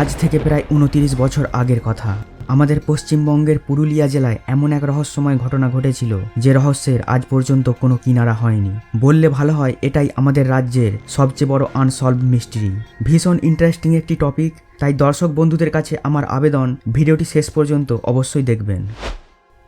আজ থেকে প্রায় উনতিরিশ বছর আগের কথা। আমাদের পশ্চিমবঙ্গের পুরুলিয়া জেলায় এমন এক রহস্যময় ঘটনা ঘটেছিল, যে রহস্যের আজ পর্যন্ত কোনো কিনারা হয়নি। বললে ভালো হয়, এটাই আমাদের রাজ্যের সবচেয়ে বড় আনসলভ মিস্ট্রি। ভীষণ ইন্টারেস্টিং একটি টপিক, তাই দর্শক বন্ধুদের কাছে আমার আবেদন, ভিডিওটি শেষ পর্যন্ত অবশ্যই দেখবেন।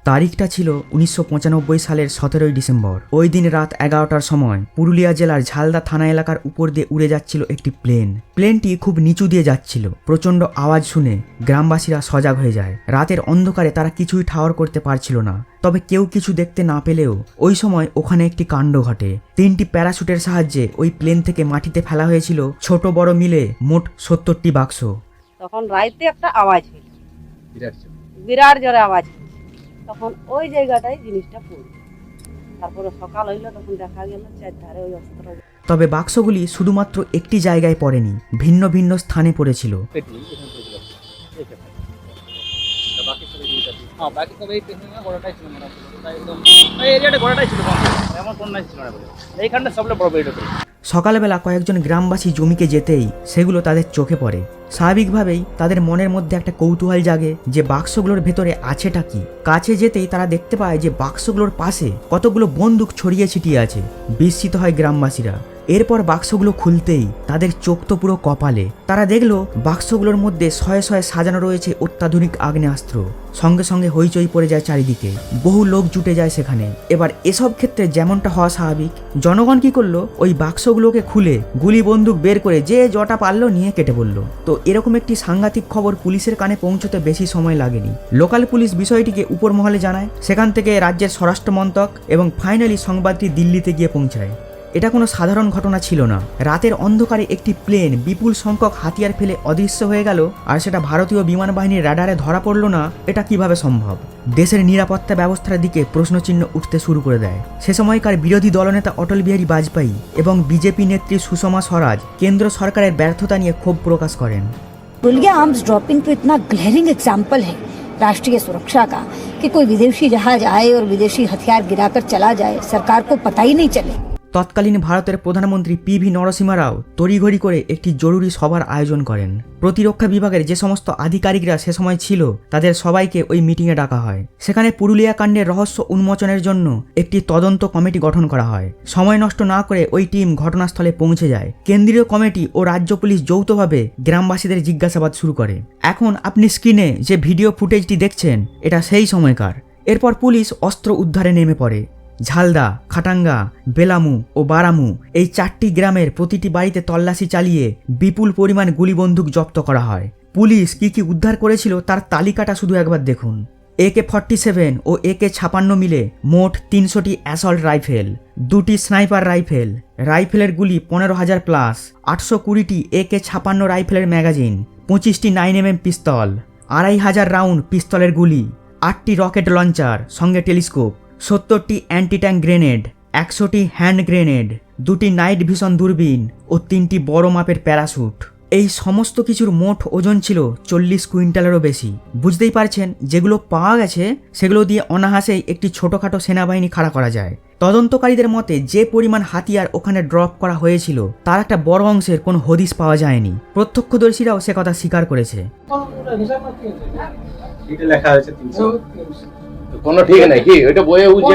তারিখটা ছিল উনিশশো পঁচানব্বই সালের সতেরোই ডিসেম্বর। ওই দিন রাত এগারোটার সময় পুরুলিয়া জেলার ঝালদা থানা এলাকার উপর দিয়ে উড়ে যাচ্ছিল একটি প্লেন। প্লেনটি খুব নিচু দিয়ে যাচ্ছিল প্রচণ্ড আওয়াজ শুনে গ্রামবাসীরা সজাগ হয়ে যায়। রাতের অন্ধকারে তারা কিছুই ঠাওয়ার করতে পারছিল না। তবে কেউ কিছু দেখতে না পেলেও ওই সময় ওখানে একটি কাণ্ড ঘটে। তিনটি প্যারাশুটের সাহায্যে ওই প্লেন থেকে মাটিতে ফেলা হয়েছিল ছোট বড় মিলে মোট সত্তরটি বাক্স। তখন রাইতে একটা আওয়াজ হইল বিরাট বিরাট জোরে আওয়াজ হইল তখন ওই জায়গাটায় জিনিসটা পড়ল তারপরে সকাল হইল তখন দেখা গেল চারধারে ওই অস্ত্র। তবে বাক্সগুলি শুধুমাত্র একটি জায়গায় পড়েনি ভিন্ন ভিন্ন স্থানে পড়েছিল। এইখানটা সবগুলো বড় বড় ছিল। সকালবেলা কয়েকজন গ্রামবাসী জমিকে যেতেই সেগুলো তাদের চোখে পড়ে। স্বাভাবিকভাবেই তাদের মনের মধ্যে একটা কৌতূহল জাগে যে বাক্সগুলোর ভেতরে আছেটা কি। কাছে যেতেই তারা দেখতে পায় যে বাক্সগুলোর পাশে কতগুলো বন্দুক ছড়িয়ে ছিটিয়ে আছে। বিস্মিত হয় গ্রামবাসীরা। এরপর বাক্সগুলো খুলতেই তাদের চোখ তো পুরো কপালে। তারা দেখল বাক্সগুলোর মধ্যে শয়ে শয়ে সাজানো রয়েছে অত্যাধুনিক আগ্নেয়াস্ত্র। সঙ্গে সঙ্গে হইচই পড়ে যায় চারিদিকে। বহু লোক জুটে যায় সেখানে। এবার এসব ক্ষেত্রে যেমনটা হওয়া স্বাভাবিক, জনগণ কি করল? ওই বাক্সগুলোকে খুলে গুলি বন্দুক বের করে যে জটা পারল নিয়ে কেটে পড়ল তো এরকম একটি সাংঘাতিক খবর পুলিশের কানে পৌঁছতে বেশি সময় লাগেনি। লোকাল পুলিশ বিষয়টিকে উপর মহলে জানায়, সেখান থেকে রাজ্যের স্বরাষ্ট্র মন্ত্রক এবং ফাইনালি সংবাদটি দিল্লিতে গিয়ে পৌঁছায়। এটা কোনো সাধারণ ঘটনা ছিল না রাতের অন্ধকারে একটি প্লেন বিপুল সংখ্যক হাতিয়ার ফেলে অদৃশ্য হয়ে গেল আর সেটা ভারতীয় বিমান বাহিনীর রাডারে ধরা পড়ল না এটা কিভাবে সম্ভব দেশের নিরাপত্তা ব্যবস্থার দিকে প্রশ্নচিহ্ন উঠতে শুরু করে দেয় সে সময়কার বিরোধী দলনেতা অটল বিহারী বাজপেয়ী এবং বিজেপি নেত্রী সুষমা স্বরাজ কেন্দ্র সরকারের ব্যর্থতা নিয়ে ক্ষোভ প্রকাশ করেন पुलवामा आर्म्स ड्रॉपिंग तो इतना ग्लैरिंग एग्जाम्पल है राष्ट्रीय सुरक्षा का कि कोई विदेशी जहाज आए और विदेशी हथियार गिराकर चला जाए सरकार को पता ही नहीं चले তৎকালীন ভারতের প্রধানমন্ত্রী পি ভি নরসিমা রাও তড়িঘড়ি করে একটি জরুরি সভার আয়োজন করেন। প্রতিরক্ষা বিভাগের যে সমস্ত আধিকারিকরা সে সময় ছিল, তাদের সবাইকে ওই মিটিংয়ে ডাকা হয়। সেখানে পুরুলিয়া কাণ্ডের রহস্য উন্মোচনের জন্য একটি তদন্ত কমিটি গঠন করা হয়। সময় নষ্ট না করে ওই টিম ঘটনাস্থলে পৌঁছে যায়। কেন্দ্রীয় কমিটি ও রাজ্য পুলিশ যৌথভাবে গ্রামবাসীদের জিজ্ঞাসাবাদ শুরু করে। এখন আপনি স্ক্রিনে যে ভিডিও ফুটেজটি দেখছেন, এটা সেই সময়কার। এরপর পুলিশ অস্ত্র উদ্ধারে নেমে পড়ে। ঝালদা, খাটাঙ্গা, বেলামু ও বারামু এই চারটি গ্রামের প্রতিটি বাড়িতে তল্লাশি চালিয়ে বিপুল পরিমাণ গুলিবন্দুক জব্দ করা হয়। পুলিশ কি কি উদ্ধার করেছিল তার তালিকাটা শুধু একবার দেখুন। একে ফর্টি সেভেন ও একে ছাপান্ন মিলে মোট তিনশোটি অ্যাসল্ট রাইফেল, দুটি স্নাইপার রাইফেল, রাইফেলের গুলি পনেরো হাজার প্লাস, আটশো কুড়িটি একে ছাপান্ন রাইফেলের ম্যাগাজিন, পঁচিশটি নাইন এম এম পিস্তল, আড়াই হাজার রাউন্ড পিস্তলের গুলি, আটটি রকেট লঞ্চার সঙ্গে টেলিস্কোপ সত্তরটি অ্যান্টি ট্যাঙ্ক গ্রেনেড একশোটি হ্যান্ড গ্রেনেড দুটি নাইট ভিশন দূরবীন ও তিনটি বড় মাপের প্যারাশুট এই সমস্ত কিছুর মোট ওজন ছিল চল্লিশ কুইন্টালেরও বেশি। বুঝতেই পারছেন যেগুলো পাওয়া গেছে সেগুলো দিয়ে অনাহাসেই একটি ছোটোখাটো সেনাবাহিনী খাড়া করা যায়। তদন্তকারীদের মতে যে পরিমাণ হাতিয়ার ওখানে ড্রপ করা হয়েছিল তার একটা বড় অংশের কোনো হদিস পাওয়া যায়নি। প্রত্যক্ষদর্শীরাও সে কথা স্বীকার করেছে। লেখা হয়েছে 300 তো কোনো ঠিক নাই কি? ওইটা বইয়ে উঠছে।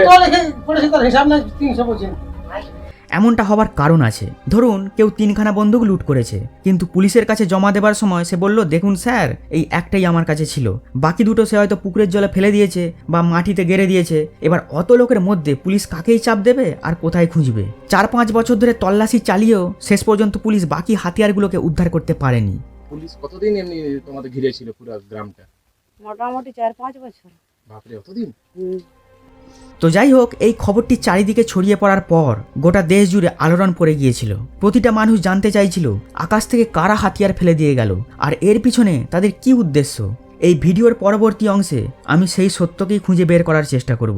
এমনটা হবার কারণ আছে। ধরুন কেউ তিনখানা বন্দুক লুট করেছে কিন্তু পুলিশের কাছে জমা দেবার সময় সে বলল দেখুন স্যার এই একটাই আমার কাছে ছিল। বাকি দুটো সে হয়তো পুকুরের জলে ফেলে দিয়েছে বা মাটিতে গেড়ে দিয়েছে। এবার অত লোকের মধ্যে পুলিশ কাকেই চাপ দেবে আর কোথায় খুঁজবে? চার পাঁচ বছর ধরে তল্লাশি চালিয়েও শেষ পর্যন্ত পুলিশ বাকি হাতিয়ারগুলোকে উদ্ধার করতে পারেনি। পুলিশ কতদিন এমনি তোমাদের ঘিরে ছিল পুরো গ্রামটা? মোটামুটি চার পাঁচ বছর। বাপরে অতদিন তো যাই হোক, এই খবরটি চারিদিকে ছড়িয়ে পড়ার পর গোটা দেশ জুড়ে আলোড়ন পড়ে গিয়েছিল। প্রতিটা মানুষ জানতে চাইছিল, আকাশ থেকে কারা হাতিয়ার ফেলে দিয়ে গেল, আর এর পিছনে তাদের কি উদ্দেশ্য? এই ভিডিওর পরবর্তী অংশে আমি সেই সত্যকেই খুঁজে বের করার চেষ্টা করব।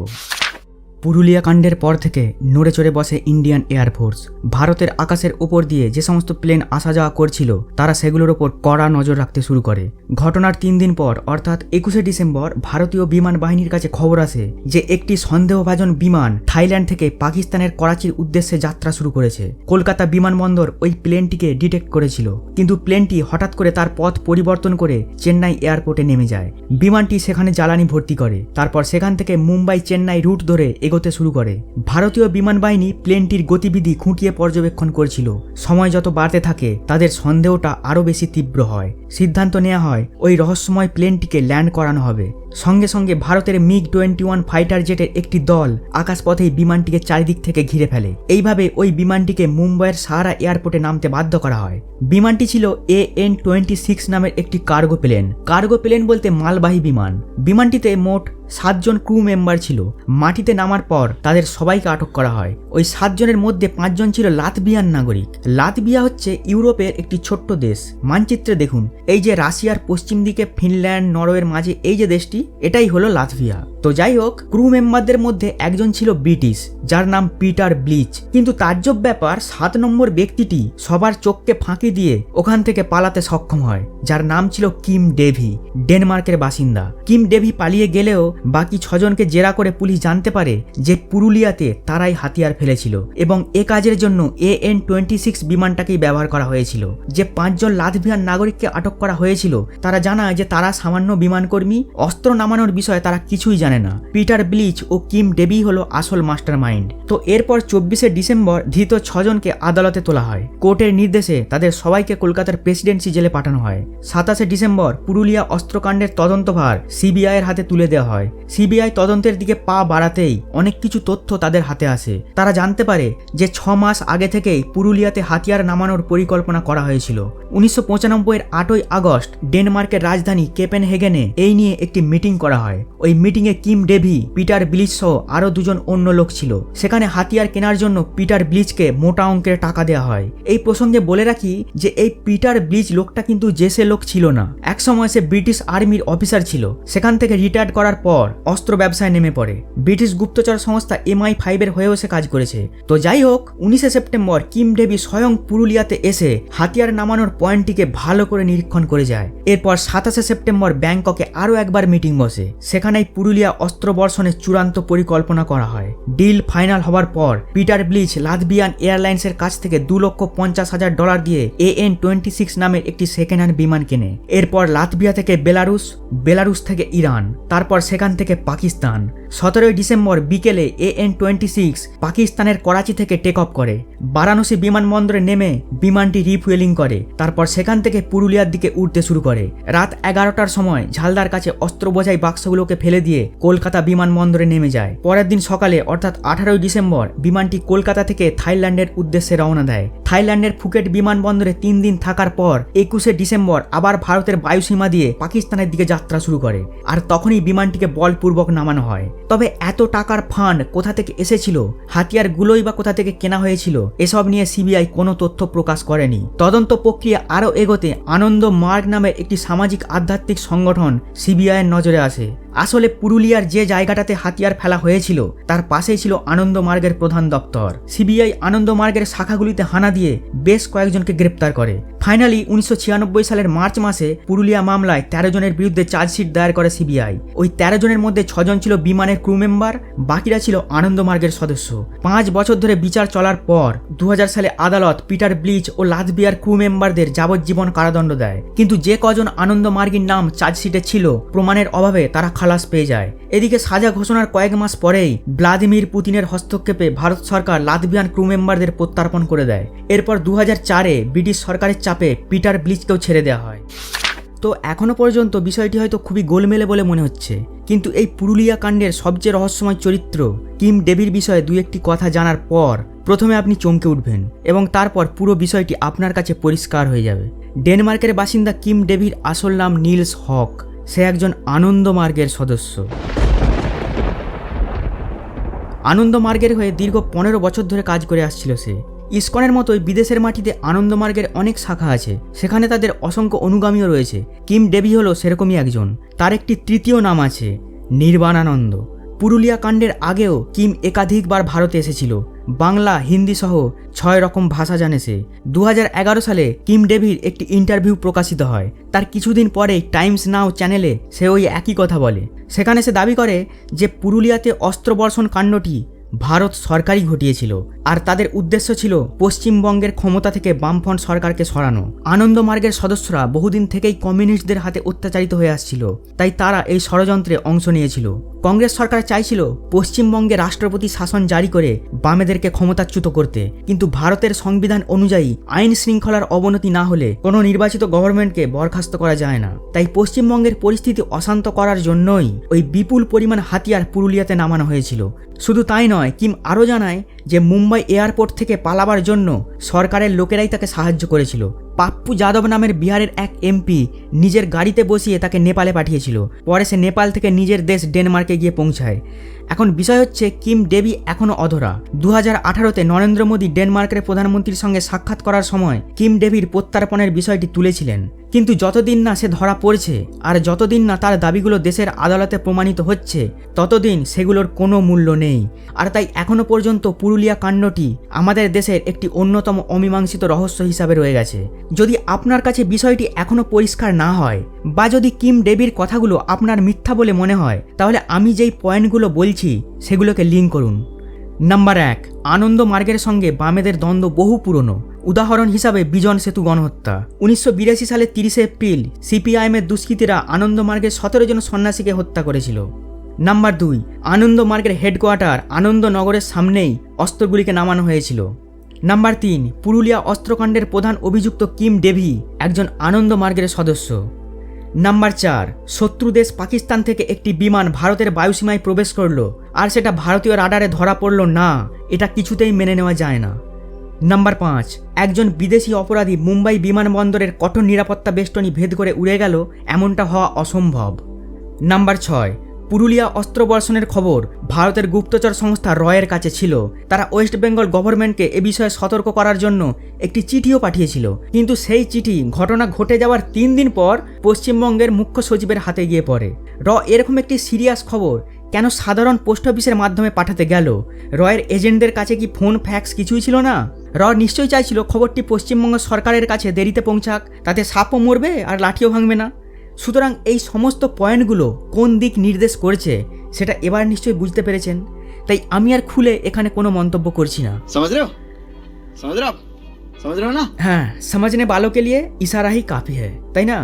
পুরুলিয়া কাণ্ডের পর থেকে নড়ে চড়ে বসে ইন্ডিয়ান এয়ারফোর্স ভারতের আকাশের ওপর দিয়ে যে সমস্ত প্লেন আসা যাওয়া করছিল, তারা সেগুলোর ওপর কড়া নজর রাখতে শুরু করে। ঘটনার তিন দিন পর, অর্থাৎ একুশে ডিসেম্বর, ভারতীয় বিমান বাহিনীর কাছে খবর আসে যে একটি সন্দেহভাজন বিমান থাইল্যান্ড থেকে পাকিস্তানের করাচির উদ্দেশ্যে যাত্রা শুরু করেছে। কলকাতা বিমানবন্দর ওই প্লেনটিকে ডিটেক্ট করেছিল, কিন্তু প্লেনটি হঠাৎ করে তার পথ পরিবর্তন করে চেন্নাই এয়ারপোর্টে নেমে যায়। বিমানটি সেখানে জ্বালানি ভর্তি করে, তারপর সেখান থেকে মুম্বাই চেন্নাই রুট ধরে এগোতে শুরু করে। ভারতীয় বিমান বাহিনী প্লেনটির গতিবিধি খুঁটিয়ে পর্যবেক্ষণ করছিল। সময় যত বাড়তে থাকে, তাদের সন্দেহটা আরও বেশি তীব্র হয়। সিদ্ধান্ত নেওয়া হয়, ওই রহস্যময় প্লেনটিকে ল্যান্ড করানো হবে। সঙ্গে সঙ্গে ভারতের মিগ টোয়েন্টি ওয়ান ফাইটার জেটের একটি দল আকাশপথেই বিমানটিকে চারিদিক থেকে ঘিরে ফেলে। এইভাবে ওই বিমানটিকে মুম্বাইয়ের সাহারা এয়ারপোর্টে নামতে বাধ্য করা হয়। বিমানটি ছিল এ এন টোয়েন্টি সিক্স নামের একটি কার্গো প্লেন। কার্গো প্লেন বলতে মালবাহী বিমান। বিমানটিতে মোট সাতজন ক্রু মেম্বার ছিল। মাটিতে নামার পর তাদের সবাইকে আটক করা হয়। ওই সাতজনের মধ্যে পাঁচজন ছিল লাতবিয়ান নাগরিক। লাতবিয়া হচ্ছে ইউরোপের একটি ছোট্ট দেশ। মানচিত্রে দেখুন, এই যে রাশিয়ার পশ্চিম দিকে, ফিনল্যান্ড, নরওয়ের মাঝে, এই যে দেশটি এটাই হলো লাতভিয়া। তো যাই হোক ক্রু মেম্বারদের মধ্যে একজন ছিল ব্রিটিশ, যার নাম পিটার ব্লিচ। কিন্তু তাজ্জব ব্যাপার, সাত নম্বর ব্যক্তিটি সবার চোখকে ফাঁকি দিয়ে ওখান থেকে পালাতে সক্ষম হয়, যার নাম ছিল কিম ডেভি, ডেনমার্কের বাসিন্দা। কিম ডেভি পালিয়ে গেলেও বাকি ছজনকে জেরা করে পুলিশ জানতে পারে যে পুরুলিয়াতে তারাই হাতিয়ার ফেলেছিল এবং এ কাজের জন্য এ এন টোয়েন্টি সিক্স বিমানটাকেই ব্যবহার করা হয়েছিল। যে পাঁচজন লাতভিয়ান নাগরিককে আটক করা হয়েছিল, তারা জানায় যে তারা সামান্য বিমানকর্মী, অস্ত্র নামানোর বিষয়ে তারা কিছুই জানে না। পিটার ব্লিচ ও কিম ডেবি হলো আসল মাস্টার মাইন্ড তো এরপর চব্বিশে ডিসেম্বর ধৃত ছজনকে আদালতে তোলা হয়। কোর্টের নির্দেশে তাদের সবাইকে কলকাতার প্রেসিডেন্সি জেলে পাঠানো হয়। সাতাশে ডিসেম্বর পুরুলিয়া অস্ত্রকাণ্ডের তদন্তভার সিবিআই এর হাতে তুলে দেওয়া হয়। সিবিআই তদন্তের দিকে পা বাড়াতেই অনেক কিছু তথ্য তাদের হাতে আসে। তারা জানতে পারে যে ছ মাস আগে থেকেই পুরুলিয়াতে হাতিয়ার নামানোর পরিকল্পনা করা হয়েছিল। উনিশশো পঁচানব্বইয়ের আটই আগস্ট ডেনমার্কের রাজধানী কেপেন হেগেনে এই নিয়ে একটি মিটিং করা হয়। ওই মিটিংয়ে কিম ডেভি, পিটার ব্লিচ সহ আরও দুজন অন্য লোক ছিল। সেখানে হাতিয়ার কেনার জন্য পিটার ব্লিচকে মোটা অঙ্কের টাকা দেওয়া হয়। এই প্রসঙ্গে বলে রাখি যে এই পিটার ব্লিচ লোকটা কিন্তু জেসে লোক ছিল না। একসময় সে ব্রিটিশ আর্মির অফিসার ছিল। সেখান থেকে রিটায়ার্ড করার পর অস্ত্র ব্যবসায় নেমে পড়ে। ব্রিটিশ গুপ্তচর সংস্থা এমআই ফাইভের হয়েও সে কাজ করেছে। তো যাই হোক, উনিশে সেপ্টেম্বর কিম ডেভি স্বয়ং পুরুলিয়াতে এসে হাতিয়ার নামানোর পয়েন্টটিকে ভালো করে নিরীক্ষণ করে যায়। এরপর সাতাশে সেপ্টেম্বর ব্যাংককে আরও একবার মিটিং বসে। সেখানেই পুরুলিয়া অস্ত্র বর্ষণের চূড়ান্ত পরিকল্পনা করা হয়। ডিল ফাইনাল হওয়ার পর, পিটার ব্লিচ লাতবিয়ান এয়ারলাইন্সের কাছ থেকে দু লক্ষ পঞ্চাশ হাজার ডলার দিয়ে এ এন টোয়েন্টি সিক্স নামের একটি সেকেন্ড হ্যান্ড বিমান কেনে। এরপর লাতবিয়া থেকে বেলারুস বেলারুস থেকে ইরান, তারপর সেখান থেকে পাকিস্তান। সতেরোই ডিসেম্বর বিকেলে এ এন টোয়েন্টি সিক্স পাকিস্তানের করাচি থেকে টেক অফ করে। বারাণসী বিমানবন্দরে নেমে বিমানটি রিফুয়েলিং করে। তারপর সেখান থেকে পুরুলিয়ার দিকে উঠতে শুরু করে। রাত এগারোটার সময় ঝালদার কাছে অস্ত্র বোঝাই বাক্সগুলোকে ফেলে দিয়ে কলকাতা বিমানবন্দরে নেমে যায়। পরের দিন সকালে, অর্থাৎ আঠারোই ডিসেম্বর, বিমানটি কলকাতা থেকে থাইল্যান্ডের উদ্দেশ্যে রওনা দেয়। থাইল্যান্ডের ফুকেট বিমানবন্দরে তিন দিন থাকার পর একুশে ডিসেম্বর আবার ভারতের বায়ুসীমা দিয়ে পাকিস্তানের দিকে যাত্রা শুরু করে। আর তখনই বিমানটিকে বলপূর্বক নামানো হয়। তবে এত টাকার ফান্ড কোথা থেকে এসেছিল, হাতিয়ারগুলোই বা কোথা থেকে কেনা হয়েছিল, এসব নিয়ে সিবিআই কোনো তথ্য প্রকাশ করেনি। তদন্ত প্রক্রিয়া আরও এগোতে আনন্দ মার্গ নামের একটি সামাজিক আধ্যাত্মিক সংগঠন সিবিআইয়ের নজরে আসে। আসলে পুরুলিয়ার যে জায়গাটাতে হাতিয়ার ফেলা হয়েছিল, তার পাশেই ছিল আনন্দ মার্গের প্রধান দপ্তর। সিবিআই আনন্দ মার্গের শাখাগুলিতে হানা দিয়ে বেশ কয়েকজনকে গ্রেপ্তার করে। ফাইনালি উনিশশো ছিয়ানব্বই সালের মার্চ মাসে পুরুলিয়া মামলায় তেরো জনের বিরুদ্ধে চার্জশিট দায়ের করে সিবিআই। ওই তেরো জনের মধ্যে ছজন ছিল বিমানের ক্রু মেম্বার, বাকিরা ছিল আনন্দ মার্গের সদস্য। পাঁচ বছর ধরে বিচার চলার পর দু হাজার সালে আদালত পিটার ব্লিচ ও লাতবিয়ার ক্রু মেম্বারদের যাবজ্জীবন কারাদণ্ড দেয়। কিন্তু যে কজন আনন্দ মার্গীর নাম চার্জশিটে ছিল, প্রমাণের অভাবে তারা খালাস পেয়ে যায়। এদিকে সাজা ঘোষণার কয়েক মাস পরেই ভ্লাদিমির পুতিনের হস্তক্ষেপে ভারত সরকার লাতবিয়ান ক্রু মেম্বারদের প্রত্যার্পণ করে দেয়। এরপর দু চারে ব্রিটিশ সরকারের চাপে পিটার ব্লিচকেও ছেড়ে দেওয়া হয়। তো এখনও পর্যন্ত বিষয়টি হয়তো খুবই গোলমেলে বলে মনে হচ্ছে। কিন্তু এই পুরুলিয়া কাণ্ডের সবচেয়ে রহস্যময় চরিত্র কিম ডেভির বিষয়ে দু একটি কথা জানার পর প্রথমে আপনি চমকে উঠবেন এবং তারপর পুরো বিষয়টি আপনার কাছে পরিষ্কার হয়ে যাবে। ডেনমার্কের বাসিন্দা কিম ডেভির আসল নাম নীলস হক। সে একজন আনন্দ মার্গের সদস্য। আনন্দ মার্গের হয়ে দীর্ঘ পনেরো বছর ধরে কাজ করে আসছিল সে। ইস্কনের মতোই বিদেশের মাটিতে আনন্দমার্গের অনেক শাখা আছে। সেখানে তাদের অসংখ্য অনুগামীও রয়েছে। কিম ডেভি হলো সেরকমই একজন। তার একটি তৃতীয় নাম আছে, নির্বাণানন্দ। পুরুলিয়া কাণ্ডের আগেও কিম একাধিকবার ভারতে এসেছিল। বাংলা, হিন্দি সহ ছয় রকম ভাষা জানে সে। দু হাজার এগারো সালে কিম ডেভির একটি ইন্টারভিউ প্রকাশিত হয়। তার কিছুদিন পরেই টাইমস নাও চ্যানেলে সে ওই একই কথা বলে। সেখানে সে দাবি করে যে পুরুলিয়াতে অস্ত্রবর্ষণ কাণ্ডটি ভারত সরকারই ঘটিয়েছিল। আর তাদের উদ্দেশ্য ছিল পশ্চিমবঙ্গের ক্ষমতা থেকে বামফ্রন্ট সরকারকে সরানো। আনন্দমার্গের সদস্যরা বহুদিন থেকেই কমিউনিস্টদের হাতে অত্যাচারিত হয়ে আসছিল। তাই তারা এই ষড়যন্ত্রে অংশ নিয়েছিল। কংগ্রেস সরকার চাইছিল পশ্চিমবঙ্গে রাষ্ট্রপতি শাসন জারি করে বামেদেরকে ক্ষমতাচ্যুত করতে। কিন্তু ভারতের সংবিধান অনুযায়ী আইন শৃঙ্খলার অবনতি না হলে কোনো নির্বাচিত গভর্নমেন্টকে বরখাস্ত করা যায় না। তাই পশ্চিমবঙ্গের পরিস্থিতি অশান্ত করার জন্যই ওই বিপুল পরিমাণ হাতিয়ার পুরুলিয়াতে নামানো হয়েছিল। শুধু তাই নয়, কিম আরও জানায় যে মুম্বাই এয়ারপোর্ট থেকে পালাবার জন্য সরকারের লোকেরাই তাকে সাহায্য করেছিল। পাপ্পু যাদব নামের বিহারের এক এমপি নিজের গাড়িতে বসিয়ে তাকে নেপালে পাঠিয়েছিল। পরে সে নেপাল থেকে নিজের দেশ ডেনমার্কে গিয়ে পৌঁছায়। এখন বিষয় হচ্ছে, কিম ডেবি এখনও অধরা। দু হাজার আঠারোতে নরেন্দ্র মোদী ডেনমার্কের প্রধানমন্ত্রীর সঙ্গে সাক্ষাৎ করার সময় কিম ডেভির প্রত্যার্পণের বিষয়টি তুলেছিলেন। কিন্তু যতদিন না সে ধরা পড়ছে আর যতদিন না তার দাবিগুলো দেশের আদালতে প্রমাণিত হচ্ছে, ততদিন সেগুলোর কোনো মূল্য নেই। আর তাই এখনও পর্যন্ত পুরুলিয়া কাণ্ডটি আমাদের দেশের একটি অন্যতম অমীমাংসিত রহস্য হিসাবে রয়ে গেছে। যদি আপনার কাছে বিষয়টি এখনও পরিষ্কার না হয়, বা যদি কিম ডেবির কথাগুলো আপনার মিথ্যা বলে মনে হয়, তাহলে আমি যেই পয়েন্টগুলো বলছি, সেগুলোকে লিঙ্ক করুন। নাম্বার এক, আনন্দ মার্গের সঙ্গে বামেদের দ্বন্দ্ব বহু পুরনো। উদাহরণ হিসাবে বিজন সেতু গণহত্যা। উনিশশো বিরাশি সালের তিরিশে এপ্রিল, সিপিআইএমের দুষ্কৃতীরা আনন্দ মার্গের সতেরো জন সন্ন্যাসীকে হত্যা করেছিল। নাম্বার দুই, আনন্দ মার্গের হেডকোয়ার্টার আনন্দনগরের সামনেই অস্ত্রগুলিকে নামানো হয়েছিল। নাম্বার তিন, পুরুলিয়া অস্ত্রকাণ্ডের প্রধান অভিযুক্ত কিম ডেভি, একজন আনন্দ মার্গের সদস্য। নাম্বার চার, শত্রু দেশ পাকিস্তান থেকে একটি বিমান ভারতের বায়ুসীমায় প্রবেশ করল, আর সেটা ভারতীয় রাডারে ধরা পড়ল না, এটা কিছুতেই মেনে নেওয়া যায় না। নাম্বার পাঁচ, একজন বিদেশি অপরাধী মুম্বাই বিমানবন্দরের কঠোর নিরাপত্তা বেষ্টনী ভেদ করে উড়ে গেল, এমনটা হওয়া অসম্ভব। নাম্বার ছয় পুরুলিয়া অস্ত্রবর্ষণের খবর ভারতের গুপ্তচর সংস্থা রয়ের কাছে ছিল। তারা ওয়েস্ট বেঙ্গল গভর্নমেন্টকে এ বিষয়ে সতর্ক করার জন্য একটি চিঠিও পাঠিয়েছিল। কিন্তু সেই চিঠি ঘটনা ঘটে যাওয়ার তিন দিন পর পশ্চিমবঙ্গের মুখ্য সচিবের হাতে গিয়ে পড়ে। র এরকম একটি সিরিয়াস খবর কেন সাধারণ পোস্ট অফিসের মাধ্যমে পাঠাতে গেল? রয়ের এজেন্টদের কাছে কি ফোন, ফ্যাক্স কিছুই ছিল না? র নিশ্চয়ই চাইছিল খবরটি পশ্চিমবঙ্গ সরকারের কাছে দেরিতে পৌঁছাক, তাতে সাপও মরবে আর লাঠিও ভাঙবে না। সুতরাং এই সমস্ত পয়েন্টগুলো কোন দিক নির্দেশ করছে সেটা এবার নিশ্চয়ই বুঝতে পেরেছেন। তাই আমি আর খুলে এখানে কোনো মন্তব্য করছি না। হ্যাঁ সমাজনে বালোকে লিয়ে ইশারাহি কাফি হ্যাঁ তাই না?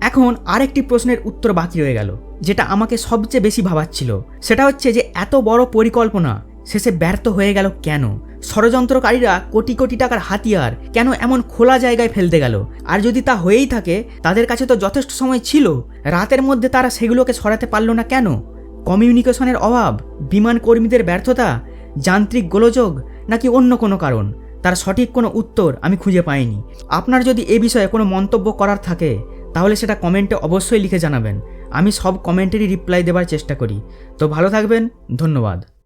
এখন আরেকটি প্রশ্নের উত্তর বাকি রয়ে গেল যেটা আমাকে সবচেয়ে বেশি ভাবাচ্ছিল। সেটা হচ্ছে যে এত বড় পরিকল্পনা শেষে ব্যর্থ হয়ে গেল কেন? ষড়যন্ত্রকারীরা কোটি কোটি টাকার হাতিয়ার কেন এমন খোলা জায়গায় ফেলতে গেল? আর যদি তা হয়েই থাকে, তাদের কাছে তো যথেষ্ট সময় ছিল। রাতের মধ্যে তারা সেগুলোকে সরাতে পারল না কেন? কমিউনিকেশনের অভাব, বিমান কর্মীদের ব্যর্থতা, যান্ত্রিক গোলযোগ নাকি অন্য কোনো কারণ? তার সঠিক কোনো উত্তর আমি খুঁজে পাইনি। আপনার যদি এ বিষয়ে কোনো মন্তব্য করার থাকে, তাহলে সেটা কমেন্টে অবশ্যই লিখে জানাবেন। আমি সব কমেন্টেরই রিপ্লাই দেওয়ার চেষ্টা করি। তো ভালো থাকবেন, ধন্যবাদ।